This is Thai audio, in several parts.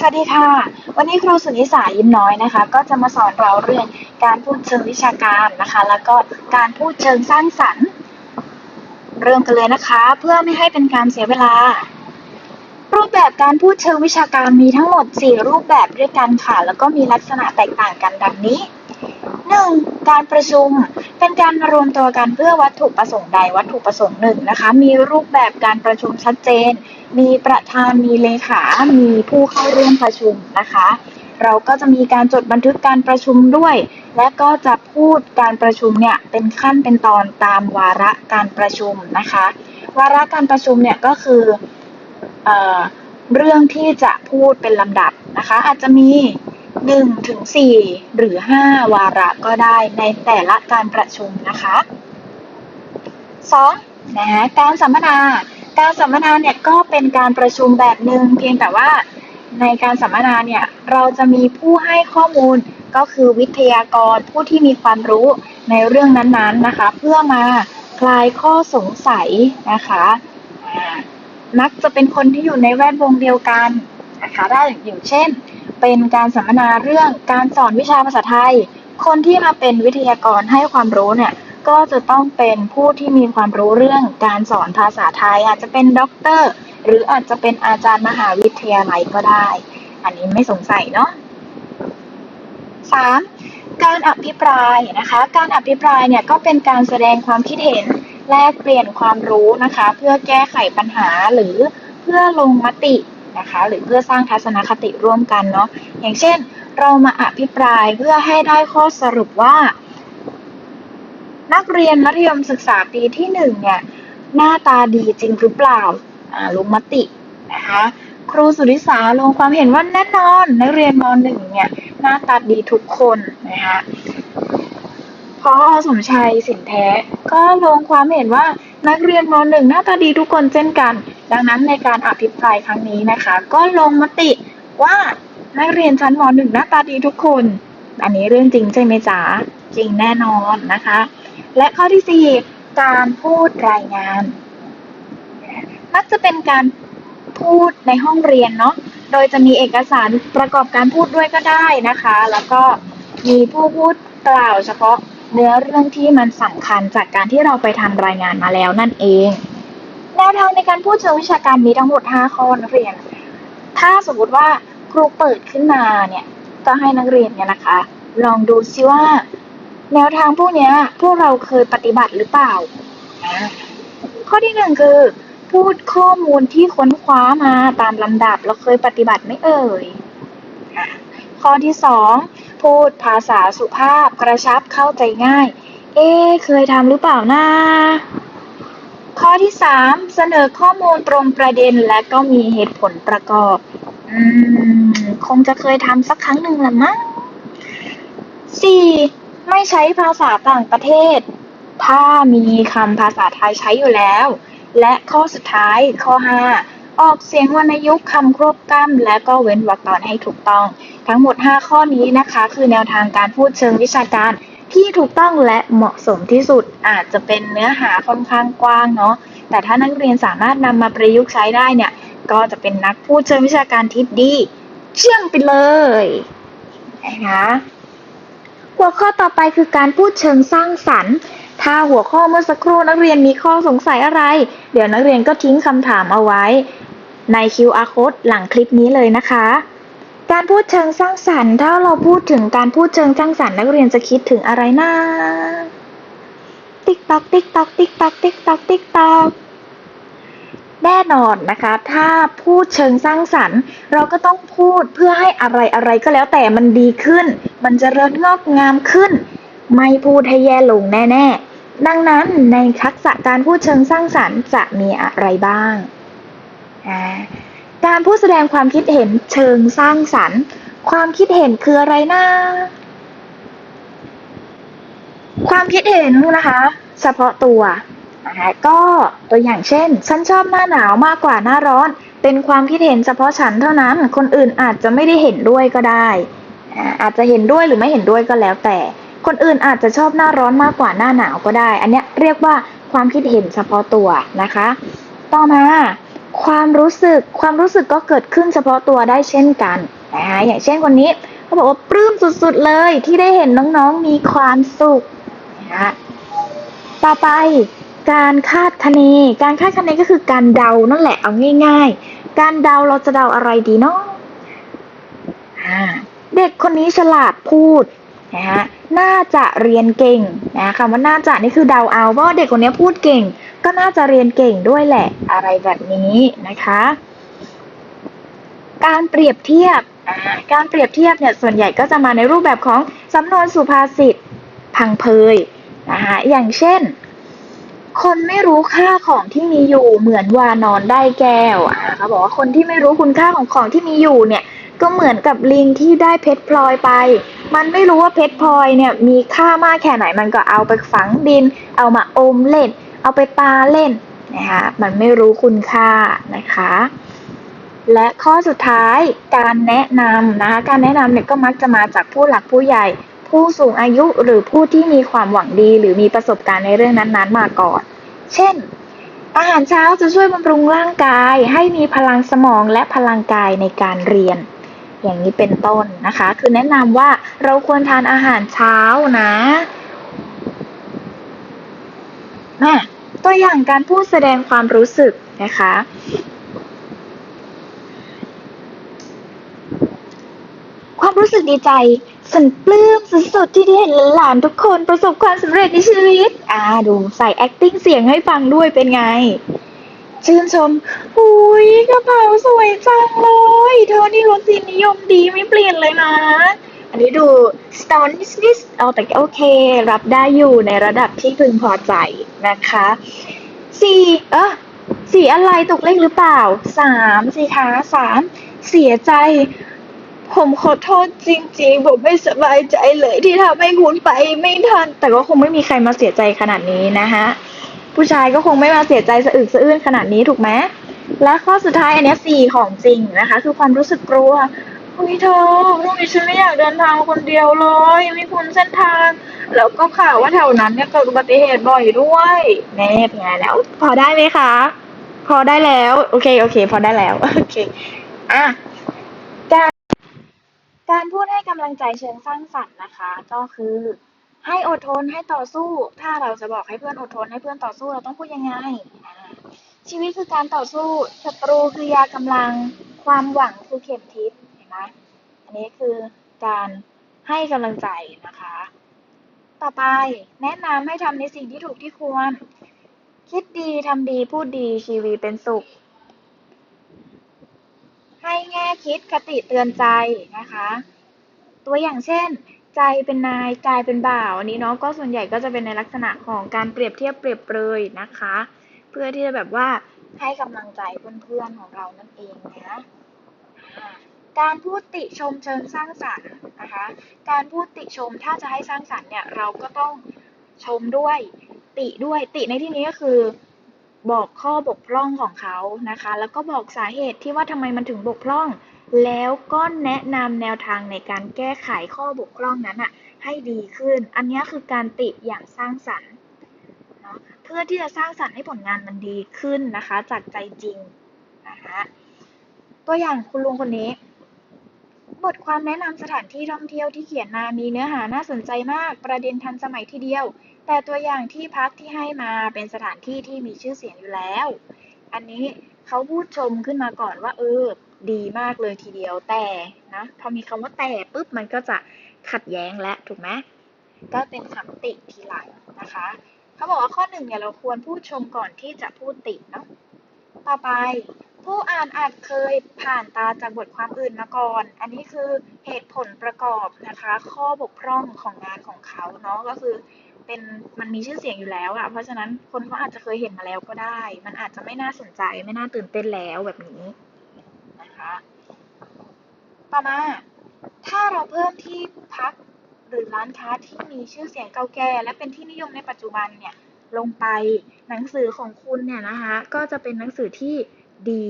สวัสดีค่ะ วันนี้ครูสุนิสายิ้มน้อยนะคะ ก็จะมาสอนเราเรื่องการพูดเชิงวิชาการนะคะ แล้วก็การพูดเชิงสร้างสรรค์ เริ่มกันเลยนะคะ เพื่อไม่ให้เป็นการเสียเวลา รูปแบบการพูดเชิงวิชาการมีทั้งหมด 4 รูปแบบด้วยกันค่ะ แล้วก็มีลักษณะแตกต่างกันดังนี้ 1. การประชุม เป็นการมารวมตัวกันเพื่อวัตถุประสงค์ใดวัตถุประสงค์หนึ่งนะคะ มีรูปแบบการประชุมชัดเจน มีประธานมีเลขา มีผู้เข้าร่วมประชุมนะคะ เราก็จะมีการจดบันทึกการประชุมด้วย และก็จะพูดการประชุมเนี่ยเป็นขั้นเป็นตอนตามวาระการประชุมนะคะ วาระการประชุมเนี่ยก็คือเออเรื่องที่จะพูดเป็นลำดับนะคะ อาจจะมี 1ถึง4หรือ 5 วาระก็ได้ในแต่ละการประชุมนะคะ 2. นะการสัมมนา การสัมมนาเนี่ยก็เป็นการประชุมแบบหนึ่งเพียงแต่ว่าในการสัมมนาเนี่ยเราจะมีผู้ให้ข้อมูลก็คือวิทยากรผู้ที่มีความรู้ในเรื่องนั้นๆนะคะ เพื่อมาคลายข้อสงสัยนะคะมักจะเป็นคนที่อยู่ในแวดวงเดียวกันนะคะได้อย่างเช่น เป็นการสัมมนาเรื่องการสอนวิชาภาษาไทย คนที่มาเป็นวิทยากรให้ความรู้เนี่ยก็จะต้องเป็นผู้ที่มีความรู้เรื่องการสอนภาษาไทย อาจจะเป็นด็อกเตอร์หรืออาจจะเป็นอาจารย์มหาวิทยาลัยก็ได้ อันนี้ไม่สงสัยเนาะ 3. การอภิปรายนะคะ การอภิปรายเนี่ยก็เป็นการแสดงความคิดเห็นแลกเปลี่ยนความรู้นะคะ เพื่อแก้ไขปัญหาหรือเพื่อลงมติ นะคะหรือเพื่อสร้างทัศนคติร่วมกันเนาะอย่างเช่น เรามาอภิปรายเพื่อให้ได้ข้อสรุปว่า นักเรียนมัธยมศึกษาปีที่หนึ่งเนี่ยหน้าตาดีจริงหรือเปล่าลงมตินะคะครูสุริสาลงความเห็นว่าแน่นอนนักเรียนมหนึ่งเนี่ยหน้าตาดีทุกคนนะคะพอสมชัยสินแท้ก็ลงความเห็นว่านักเรียนมหนึ่งหน้าตาดีทุกคนเช่นกัน ดังนั้นในการอภิปรายครั้งนี้นะคะ ก็ลงมติว่านักเรียนชั้นมหนึ่งหน้าตาดีทุกคน อันนี้เรื่องจริงใช่ไหมจ๊ะจริงแน่นอนนะคะ และข้อที่ 4 การพูดรายงานมักจะเป็นการพูดในห้องเรียนเนาะโดยจะมีเอกสารประกอบการพูดด้วยก็ได้นะคะ แล้วก็มีผู้พูดกล่าวเฉพาะเนื้อเรื่องที่มันสำคัญจากการที่เราไปทำรายงานมาแล้วนั่นเอง แนวทางในการพูดเชิงวิชาการมีทั้งหมด 5 ข้อนักเรียน ถ้าสมมติว่าครูเปิดขึ้นมาเนี่ย ก็ให้นักเรียนเนี่ยนะคะ ลองดูซิว่า แนวทางพวกนี้พวกเราเคยปฏิบัติหรือเปล่า ข้อที่หนึ่งคือ พูดข้อมูลที่ค้นคว้ามาตามลำดับเราเคยปฏิบัติไม่เอ่ย ข้อที่สองพูดภาษาสุภาพกระชับเข้าใจง่าย เอ๊เคยทำหรือเปล่านะ ข้อที่สามเสนอข้อมูลตรงประเด็นและก็มีเหตุผลประกอบ อืม คงจะเคยทำสักครั้งหนึ่งละมั้งสี่ไม่ใช้ภาษาต่างประเทศ ถ้ามีคำภาษาไทยใช้อยู่แล้ว และข้อสุดท้ายข้อ5ออกเสียงวรรณยุกต์คำครบกล้ำและก็เว้นวรรคตอนให้ถูกต้อง ทั้งหมด 5 ข้อนี้นะคะ คือแนวทางการพูดเชิงวิชาการ ที่ถูกต้องและเหมาะสมที่สุดอาจจะเป็นเนื้อหาค่อนข้างกว้างเนาะแต่ถ้านักเรียนสามารถนำมาประยุกต์ใช้ได้เนี่ย ก็จะเป็นนักพูดเชิงวิชาการที่ดีเชื่อมไปเลยนะคะหัวข้อต่อไปคือการพูดเชิงสร้างสรรค์ ถ้าหัวข้อเมื่อสักครู่นักเรียนมีข้อสงสัยอะไร เดี๋ยวนักเรียนก็ทิ้งคำถามเอาไว้ ใน QR code หลังคลิปนี้เลยนะคะ การพูดเชิงสร้างสรรค์ ถ้าเราพูดถึงการพูดเชิงสร้างสรรค์นักเรียนจะคิดถึงอะไรนะ ติ๊กตอกติ๊กตอกติ๊กตอกติ๊กตอกติ๊กตอกแน่นอนนะคะ ถ้าพูดเชิงสร้างสรรค์ เราก็ต้องพูดเพื่อให้อะไรอะไรก็แล้วแต่มันดีขึ้น มันจะเริญงอกงามขึ้น ไม่พูดให้แย่ลงแน่ๆ ดังนั้นในทักษะการพูดเชิงสร้างสรรค์จะมีอะไรบ้างกา รพูดแสดงความคิดเห็นเชิงสร้างสรรค์ ความคิดเห็นคืออะไรนะความคิดเห็นนะคะ เฉพาะตัวนะคะก็ตัวอย่างเช่น ฉันชอบหน้าหนาวมากกว่าหน้าร้อน เป็นความคิดเห็นเฉพาะฉันเท่านั้น คนอื่นอาจจะไม่ได้เห็นด้วยก็ได้อาจจะเห็นด้วยหรือไม่เห็นด้วยก็แล้วแต่ คนอื่นอาจจะชอบหน้าร้อนมากกว่าหน้าหนาวก็ได้ อันนี้เรียกว่าความคิดเห็นเฉพาะตัวนะคะ ต่อมา ความรู้สึกความรู้สึกก็เกิดขึ้นเฉพาะตัวได้เช่นกันนะคะอย่างเช่นคนนี้เขาบอกว่าปลื้มสุดๆเลยที่ได้เห็นน้องๆมีความสุขนะคะต่อไปการคาดคะเน การคาดคะเนก็คือการเดานั่นแหละเอาง่าย ๆ การเดาเราจะเดาอะไรดีเนาะเด็กคนนี้ฉลาดพูดนะฮะน่าจะเรียนเก่งนะคำว่าน่าจะนี่คือเดาเอาเพราะว่าเด็กคนนี้พูดเก่ง ก็น่าจะเรียนเก่งด้วยแหละ อะไรแบบนี้นะคะ การเปรียบเทียบ การเปรียบเทียบเนี่ยส่วนใหญ่ก็จะมาในรูปแบบของสำนวนสุภาษิตพังเพยนะคะอย่างเช่น คนไม่รู้ค่าของที่มีอยู่เหมือนวานอนได้แก้วเขาบอกว่าคนที่ไม่รู้คุณค่าของของที่มีอยู่เนี่ยก็เหมือนกับลิงที่ได้เพชรพลอยไป มันไม่รู้ว่าเพชรพลอยเนี่ยมีค่ามากแค่ไหน มันก็เอาไปฝังดิน เอามาอมเล่น เอาไปปาเล่นนะคะมันไม่รู้คุณค่านะคะ และข้อสุดท้ายการแนะนำนะคะการแนะนำเนี่ยก็มักจะมาจากผู้หลักผู้ใหญ่ ผู้สูงอายุหรือผู้ที่มีความหวังดี หรือมีประสบการณ์ในเรื่องนั้นๆมาก่อน เช่น อาหารเช้าจะช่วยบำรุงร่างกาย ให้มีพลังสมองและพลังกายในการเรียน อย่างนี้เป็นต้นนะคะ คือแนะนำว่าเราควรทานอาหารเช้านะ น่ตัวอย่างการพูดแสดงความรู้สึกนะคะ ความรู้สึกดีใจ ฉันปลื้มสุดๆที่ได้เห็นหลานทุกคนประสบความสำเร็จในชีวิต อ่าดูใส่ acting เสียงให้ฟังด้วยเป็นไง ชื่นชมหุยกระเป๋าสวยจังเลย เธอนี่รสนิยมดีไม่เปลี่ยนเลยนะ อันนี้ดู stone นิดๆเอาแต่โอเค รับได้อยู่ในระดับที่พึงพอใจนะคะสี่เออสีอะไรตกเลขหรือเปล่าสามสิคะสามเสียใจ ผมขอโทษจริงๆ ผมไม่สบายใจเลยที่ทำให้คุณไปไม่ทัน แต่ก็คงไม่มีใครมาเสียใจขนาดนี้นะฮะผู้ชายก็คงไม่มาเสียใจสะอึกสะอื้นขนาดนี้ถูกไหมและข้อสุดท้ายอันนี้สี่ของจริงนะคะ คือความรู้สึกกลัว เฮ้ยเธอพรุ่งนี้ฉันไม่อยากเดินทางคนเดียวเลย ไม่คุ้นเส้นทาง แล้วก็ข่าวว่าแถวนั้นเนี่ยเกิดอุบัติเหตุบ่อยด้วยแน่เป็นไงแล้ว พอได้ไหมคะ พอได้แล้ว โอเค โอเค พอได้แล้ว โอเค อะ การการพูดให้กำลังใจเชิงสร้างสรรค์นะคะ ก็คือ ให้อดทนให้ต่อสู้ ถ้าเราจะบอกให้เพื่อนอดทนให้เพื่อนต่อสู้เราต้องพูดยังไง ชีวิตคือการต่อสู้ศัตรูคือยากำลัง ความหวังคือเข็มทิศ ไหมอันนี้คือการให้กำลังใจนะคะ ต่อไปแนะนำให้ทำในสิ่งที่ถูกที่ควร คิดดีทำดีพูดดีชีวิตเป็นสุข ให้แง่คิดคติเตือนใจนะคะ ตัวอย่างเช่น ใจเป็นนายกายเป็นบ่าวอันนี้เนาะก็ส่วนใหญ่ก็จะเป็นในลักษณะของการเปรียบเทียบเปรียบเปรยนะคะ เพื่อที่จะแบบว่าให้กำลังใจเพื่อนๆของเรานั่นเองนะ การพูดติชมเชิงสร้างสรรค์นะคะ การพูดติชมถ้าจะให้สร้างสรรค์เนี่ยเราก็ต้องชมด้วยติด้วยติในที่นี้ก็คือ บอกข้อบกพร่องของเขานะคะ แล้วก็บอกสาเหตุที่ว่าทำไมมันถึงบกพร่อง แล้วก็แนะนำแนวทางในการแก้ไขข้อบกพร่องนั้นอะให้ดีขึ้น อันนี้คือการติอย่างสร้างสรรค์เนาะเพื่อที่จะสร้างสรรค์ให้ผลงานมันดีขึ้นนะคะ จากใจจริงนะคะตัวอย่างคุณลุงคนนี้ บทความแนะนำสถานที่ท่องเที่ยวที่เขียนมามีเนื้อหาน่าสนใจมาก ประเด็นทันสมัยทีเดียว แต่ตัวอย่างที่พักที่ให้มาเป็นสถานที่ที่มีชื่อเสียงอยู่แล้ว อันนี้เขาพูดชมขึ้นมาก่อนว่า เออ ดีมากเลยทีเดียวแต่นะพอมีคำว่าแต่ปุ๊บมันก็จะขัดแย้งและถูกไหมก็เป็นคำติทีหลังนะคะเขาบอกว่าข้อหนึ่งเนี่ยเราควรพูดชมก่อนที่จะพูดติเนาะต่อไป ผู้อ่านอาจเคยผ่านตาจากบทความอื่นมาก่อน อันนี้คือเหตุผลประกอบนะคะ ข้อบกพร่องของงานของเขาเนาะก็คือเป็นมันมีชื่อเสียงอยู่แล้วอะเพราะฉะนั้นคนเขาอาจจะเคยเห็นมาแล้วก็ได้ มันอาจจะไม่น่าสนใจไม่น่าตื่นเต้นแล้วแบบนี้นะคะ ต่อมา ถ้าเราเพิ่มที่พักหรือร้านค้าที่มีชื่อเสียงเก่าแก่ และเป็นที่นิยมในปัจจุบันเนี่ยลงไปหนังสือของคุณเนี่ยนะคะ ก็จะเป็นหนังสือที่ ดี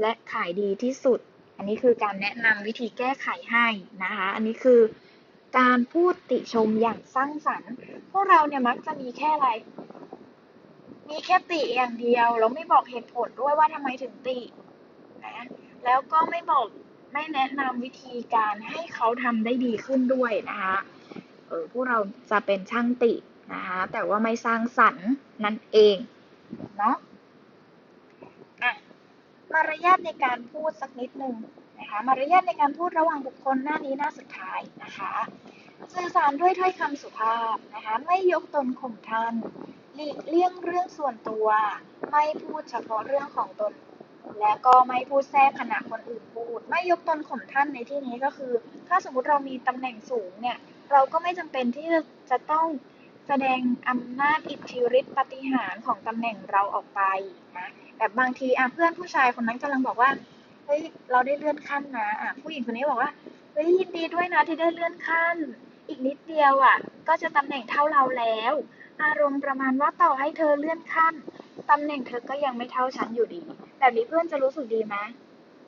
และขายดีที่สุด อันนี้คือการแนะนำวิธีแก้ไขให้นะคะ อันนี้คือการพูดติชมอย่างสร้างสรรค์ พวกเราเนี่ยมักจะมีแค่อะไร มีแค่ติอย่างเดียว แล้วไม่บอกเหตุผลด้วยว่าทำไมถึงตินะแล้วก็ไม่บอกไม่แนะนำวิธีการให้เขาทำได้ดีขึ้นด้วยนะคะเออพวกเราจะเป็นช่างตินะคะแต่ว่าไม่สร้างสรรค์นั่นเองเนาะ มารยาทในการพูดสักนิดหนึ่งนะคะ มารยาทในการพูดระหว่างบุคคลหน้านี้หน้าสุดท้ายนะคะ สื่อสารด้วยถ้อยคำสุภาพนะคะ ไม่ยกตนข่มท่านหลีกเลี่ยงเรื่องส่วนตัว ไม่พูดเฉพาะเรื่องของตน และก็ไม่พูดแทรกขณะคนอื่นพูด ไม่ยกตนข่มท่านในที่นี้ก็คือ ถ้าสมมติเรามีตำแหน่งสูงเนี่ย เราก็ไม่จำเป็นที่จะต้องแสดงอำนาจอิทธิฤทธิปฏิหารของตำแหน่งเราออกไปนะ แบบบางทีอะเพื่อนผู้ชายคนนั้นกำลังบอกว่าเฮ้ยเราได้เลื่อนขั้นนะอะผู้หญิงคนนี้บอกว่าเฮ้ยยินดีด้วยนะที่ได้เลื่อนขั้น อีกนิดเดียวอะ ก็จะตำแหน่งเท่าเราแล้ว อารมณ์ประมาณว่าต่อให้เธอเลื่อนขั้นตำแหน่งเธอก็ยังไม่เท่าฉันอยู่ดี แบบนี้เพื่อนจะรู้สึกดีไหม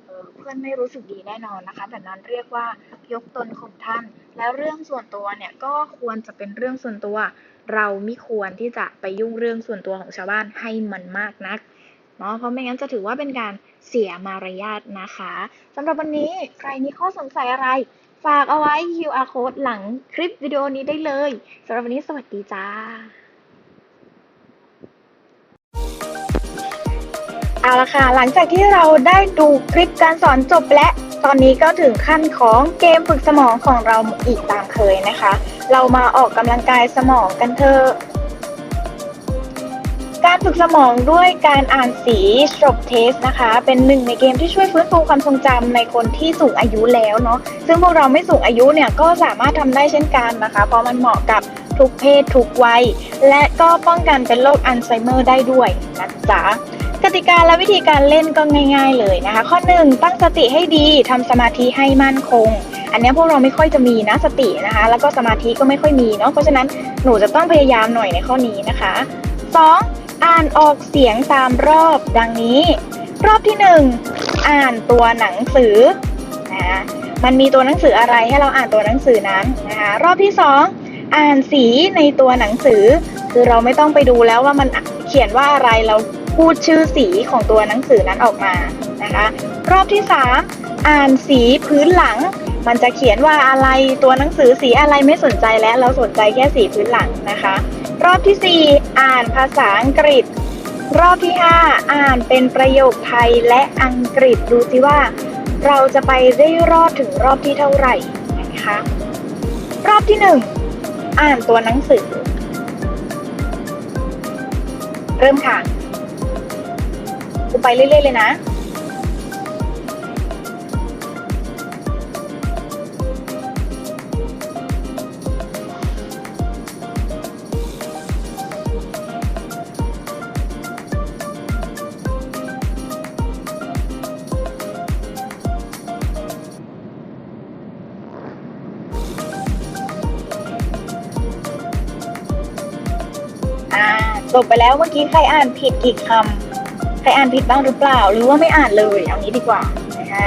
เออเพื่อนไม่รู้สึกดีแน่นอนนะคะ แบบนั้นเรียกว่ายกตนข่มท่าน แล้วเรื่องส่วนตัวเนี่ยก็ควรจะเป็นเรื่องส่วนตัว เราไม่ควรที่จะไปยุ่งเรื่องส่วนตัวของชาวบ้านให้มันมากนัก เนาะเพราะไม่งั้นจะถือว่าเป็นการเสียมารยาทนะคะสำหรับวันนี้ใครมีข้อสงสัยอะไร ฝากเอาไว้ QR code หลังคลิปวิดีโอนี้ได้เลยสำหรับวันนี้สวัสดีจ้าเอาละค่ะ หลังจากที่เราได้ดูคลิปการสอนจบและ ตอนนี้ก็ถึงขั้นของเกมฝึกสมองของเราอีกตามเคยนะคะ เรามาออกกำลังกายสมองกันเถอะ การฝึกสมองด้วยการอ่านสีสโตรเทสนะคะ เป็นหนึ่งในเกมที่ช่วยฟื้นฟูความทรงจำในคนที่สูงอายุแล้วเนาะซึ่งพวกเราไม่สูงอายุเนี่ยก็สามารถทำได้เช่นกันนะคะ เพราะมันเหมาะกับทุกเพศทุกวัย และก็ป้องกันเป็นโรคอัลไซเมอร์ได้ด้วยนะจ๊ะกติกาและวิธีการเล่นก็ง่าย ๆ เลยนะคะ ข้อ 1 ตั้งสติให้ดีทำสมาธิให้มั่นคง อันนี้พวกเราไม่ค่อยจะมีนะสตินะคะ แล้วก็สมาธิก็ไม่ค่อยมีเนาะเพราะฉะนั้นหนูจะต้องพยายามหน่อยในข้อนี้นะคะ 2. อ่านออกเสียงตามรอบดังนี้ รอบที่1อ่านตัวหนังสือนะมันมีตัวหนังสืออะไรให้เราอ่านตัวหนังสือนั้นนะคะรอบที่2อ่านสีในตัวหนังสือ คือเราไม่ต้องไปดูแล้วว่ามันเขียนว่าอะไรเราพูดชื่อสีของตัวหนังสือนั้นออกมานะคะรอบที่3อ่านสีพื้นหลัง มันจะเขียนว่าอะไรตัวหนังสือสีอะไรไม่สนใจแล้ว เราสนใจแค่สีพื้นหลังนะคะ รอบที่ 4 อ่านภาษาอังกฤษ รอบที่ 5 อ่านเป็นประโยคไทยและอังกฤษดูสิว่า เราจะไปได้รอดถึงรอบที่เท่าไหร่นะคะรอบที่ 1 อ่านตัวหนังสือ เริ่มค่ะไปเรื่อยๆเลยนะ จบไปแล้วเมื่อกี้ใครอ่านผิดกี่คำใครอ่านผิดบ้างหรือเปล่า หรือว่าไม่อ่านเลยเอางี้ดีกว่านะคะ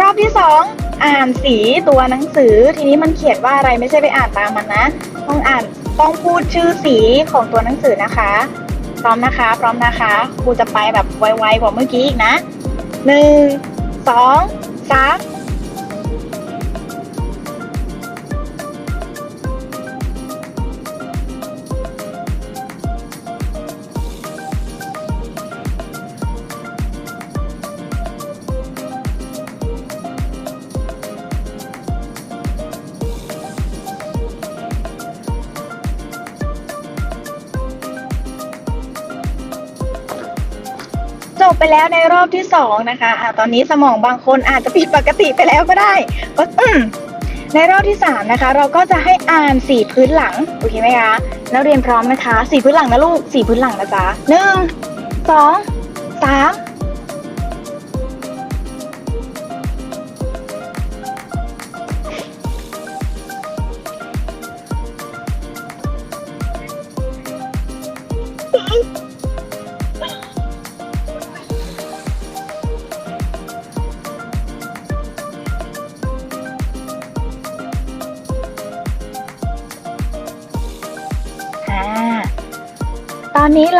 รอบที่สองอ่านสีตัวหนังสือ ทีนี้มันเขียนว่าอะไรไม่ใช่ไปอ่านตามมันนะ ต้องอ่านต้องพูดชื่อสีของตัวหนังสือนะคะ พร้อมนะคะ พร้อมนะคะครูจะไปแบบไวๆกว่าเมื่อกี้อีกนะหนึ่งสองสาม บไปแล้วในรอบที่สองนะคะอะตอนนี้สมองบางคนอาจจะผิดปกติไปแล้วก็ได้ ก็อืมในรอบที่สามนะคะ เราก็จะให้อ่านสีพื้นหลังโอเคไหมคะนักเรียนพร้อมนะคะสีพื้นหลังนะลูกสีพื้นหลังนะจ๊ะหนึ่งสองสาม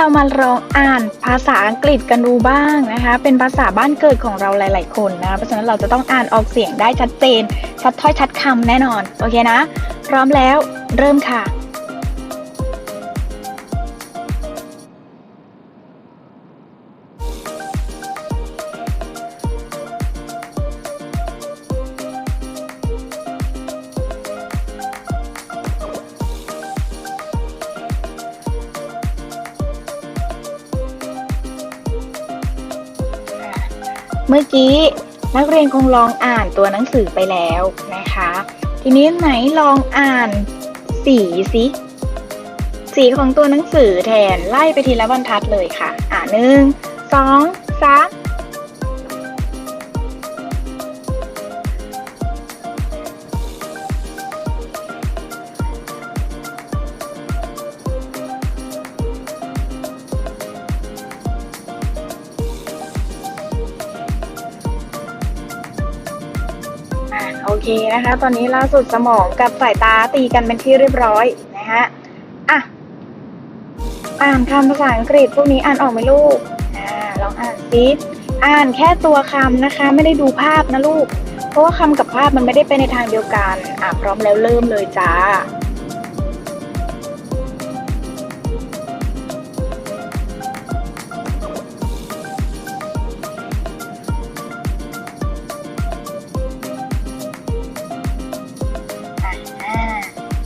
เรามาลองอ่านภาษาอังกฤษกันดูบ้างนะคะ เป็นภาษาบ้านเกิดของเราหลาย ๆ คนนะ เพราะฉะนั้นเราจะต้องอ่านออกเสียงได้ชัดเจน ชัดถ้อยชัดคำแน่นอน โอเคนะ พร้อมแล้วเริ่มค่ะ เมื่อกี้นักเรียนคงลองอ่านตัวหนังสือไปแล้วนะคะ ทีนี้ไหนลองอ่านสีสิสีของตัวหนังสือแทนไล่ไปทีละบรรทัดเลยค่ะ อ่าหนึ่งสองสาม นะคะ ตอนนี้ล่าสุดสมองกับสายตาตีกันเป็นที่เรียบร้อยนะฮะอะอ่านคำภาษาอังกฤษพวกนี้อ่านออกไหมลูกอ่าลองอ่านซิอ่านแค่ตัวคำนะคะ ไม่ได้ดูภาพนะลูก เพราะว่าคำกับภาพมันไม่ได้ไปในทางเดียวกัน อะพร้อมแล้วเริ่มเลยจ้า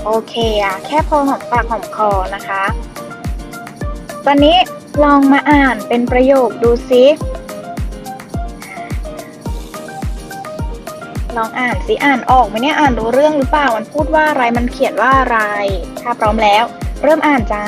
โอเคอะแค่พอหอมปากหอมคอนะคะ ตอนนี้ลองมาอ่านเป็นประโยคดูซิลองอ่านสิอ่านออกไหมเนี่ยอ่านรู้เรื่องหรือเปล่ามันพูดว่าอะไรมันเขียนว่าอะไร ถ้าพร้อมแล้ว เริ่มอ่านจ้า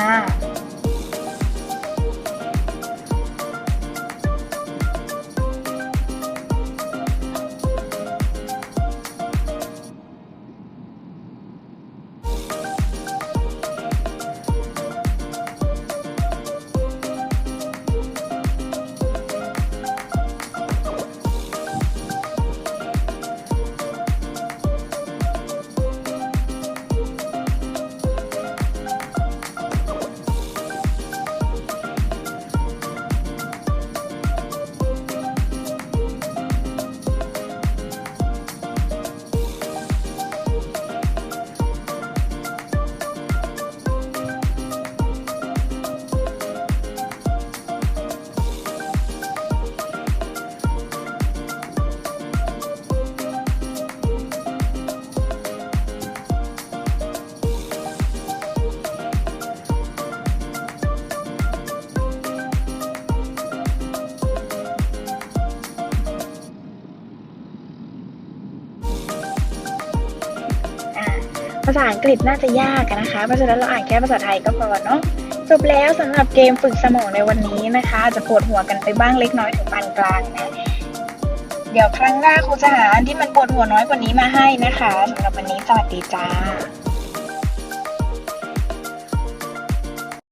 าษาอังกฤษน่าจะยากนะคะ เพราะฉะนั้นเราอ่านแค่ภาษาไทยก็พอเนาะจบแล้วสำหรับเกมฝึกสมองในวันนี้นะคะ จะปวดหัวกันไปบ้างเล็กน้อยถึงปานกลางนะเดี๋ยวครั้งหน้าครูจะหาอันที่มันปวดหัวน้อยกว่านี้มาให้นะคะสำหรับวันนี้สวัสดีจ้า